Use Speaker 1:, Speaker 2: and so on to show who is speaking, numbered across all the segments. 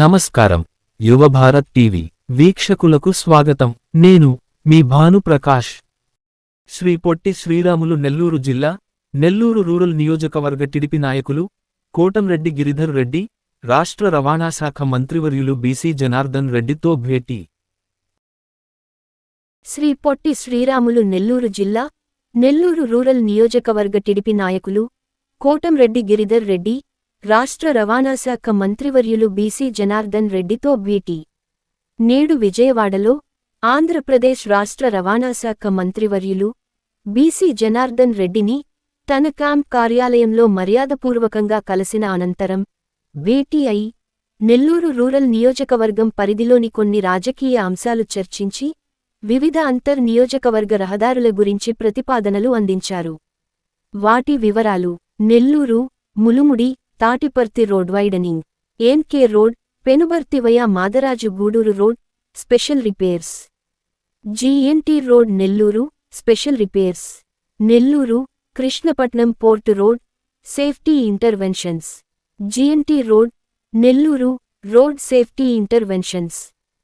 Speaker 1: నమస్కారం. యువభారత్ టీవీ వీక్షకులకు స్వాగతం. నేను మీ భాను ప్రకాష్. శ్రీ పొట్టి శ్రీరాములు నెల్లూరు జిల్లా నెల్లూరు రూరల్ నియోజకవర్గ టిడిపి నాయకులు కోటంరెడ్డి గిరిధర్ రెడ్డి రాష్ట్ర రవాణా శాఖ మంత్రివర్యులు బీసీ జనార్దన్ రెడ్డితో భేటీ.
Speaker 2: శ్రీ పొట్టి శ్రీరాములు నెల్లూరు జిల్లా నెల్లూరు రూరల్ నియోజకవర్గ టిడిపి నాయకులు కోటంరెడ్డి గిరిధర్ రెడ్డి రాష్ట్ర రవాణా శాఖ మంత్రివర్యులు బీసీ జనార్దన్ రెడ్డితో భేటీ. నేడు విజయవాడలో ఆంధ్రప్రదేశ్ రాష్ట్ర రవాణా శాఖ మంత్రివర్యులు బీసీ జనార్దన్ రెడ్డిని తన క్యాంప్ కార్యాలయంలో మర్యాదపూర్వకంగా కలిసిన అనంతరం భేటీ అయి నెల్లూరు రూరల్ నియోజకవర్గం పరిధిలోని కొన్ని రాజకీయ అంశాలు చర్చించి వివిధ అంతర్ నియోజకవర్గ రహదారుల గురించి ప్రతిపాదనలు అందించారు. వాటి వివరాలు Nellore Mulumudi Tatiparthi road widening. NK road పెనుబర్తివయ Madaraju Gudur road special repairs. GNT road Nellore special repairs. Nellore Krishnapatnam port road safety interventions. GNT road Nellore road safety interventions.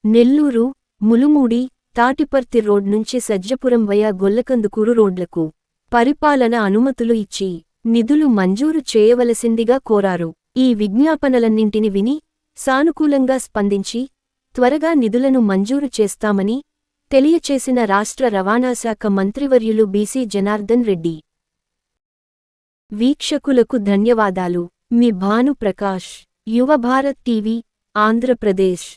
Speaker 2: Nellore Mulumudi Tatiparthi road నుంచి Sajjapuram via Gollakandukuru రోడ్లకు పరిపాలన అనుమతులు ఇచ్చి నిధులు మంజూరు చేయవలసిందిగా కోరారు. ఈ విజ్ఞాపనలన్నింటిని విని సానుకూలంగా స్పందించి త్వరగా నిధులను మంజూరు చేస్తామని తెలియచేసిన రాష్ట్ర రవాణాశాఖ మంత్రివర్యులు బీసీ జనార్దన్ రెడ్డి. వీక్షకులకు ధన్యవాదాలు. మీ భాను ప్రకాష్ యువ భారత్ టీవీ ఆంధ్రప్రదేశ్.